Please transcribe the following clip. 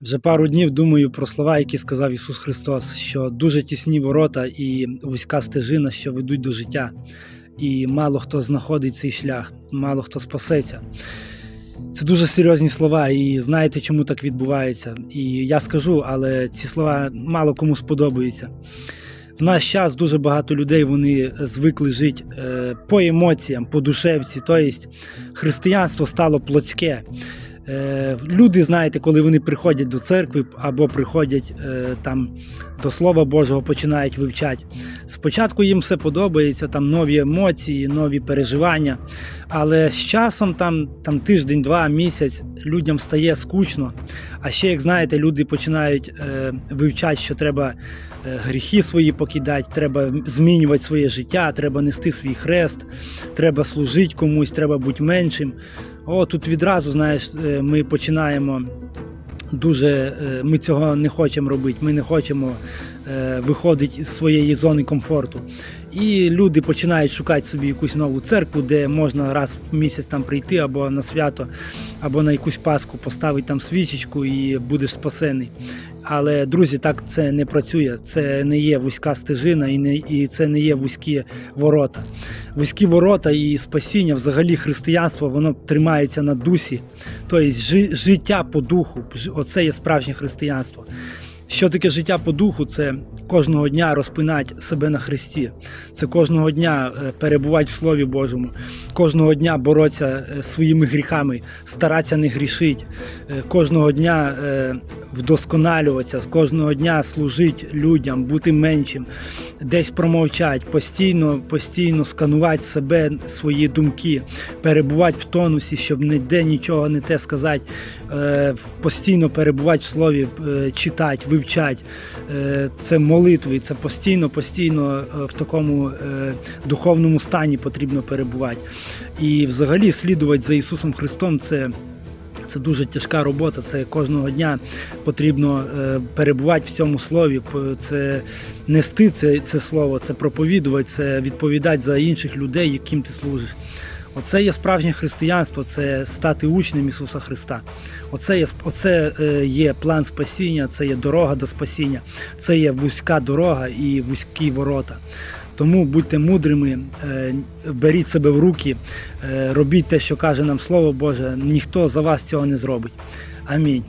Вже пару днів думаю про слова, які сказав Ісус Христос, що дуже тісні ворота і вузька стежина, що ведуть до життя, і мало хто знаходить цей шлях, мало хто спасеться. Це дуже серйозні слова, і знаєте, чому так відбувається. І я скажу, але ці слова мало кому сподобаються. В наш час дуже багато людей вони звикли жити е, по емоціям, по душевці. Тобто християнство стало плотське. Е, Люди, знаєте, коли вони приходять до церкви або приходять е, там до Слова Божого, починають вивчати. Спочатку їм все подобається, там нові емоції, нові переживання. Але з часом, там, там тиждень, два, місяць, людям стає скучно. А ще, як знаєте, люди починають е, вивчати, що треба е, гріхи свої покидати, треба змінювати своє життя, треба нести свій хрест, треба служити комусь, треба бути меншим. О, тут відразу, знаєш, е, ми починаємо дуже. е, Ми цього не хочемо робити. Ми не хочемо е, виходити з своєї зони комфорту. І люди починають шукати собі якусь нову церкву, де можна раз в місяць там прийти або на свято, або на якусь паску поставити там свічечку і будеш спасений. Але друзі, так це не працює. Це не є вузька стежина і не і це не є вузькі ворота. Вузькі ворота і спасіння, взагалі християнство, воно тримається на дусі, тобто жи- життя по духу. Оце є справжнє християнство. Що таке життя по духу? Це кожного дня розпинати себе на Христі. Це кожного дня е, перебувати в Слові Божому, кожного дня боротися е, своїми гріхами, старатися не грішити, е, кожного дня вдосконалюватися, кожного дня служити людям, бути меншим, десь промовчати, постійно, постійно сканувати себе, свої думки, перебувати в тонусі, щоб ніде нічого не те сказати, постійно перебувати в слові, читати, вивчати. Е, Це молитви, це постійно, постійно е, в такому е, духовному стані потрібно перебувати. І взагалі слідувати за Ісусом Христом це. Це дуже тяжка робота. Це кожного дня потрібно перебувати в цьому слові. Це нести це, це слово, це проповідувати, це відповідати за інших людей, яким ти служиш. Оце є справжнє християнство, це стати учнем Ісуса Христа. Оце є, оце е, є план спасіння, це є дорога до спасіння, це є вузька дорога і вузькі ворота. Тому будьте мудрими, е, беріть себе в руки, е, робіть те, що каже нам Слово Боже. Ніхто за вас цього не зробить. Амінь.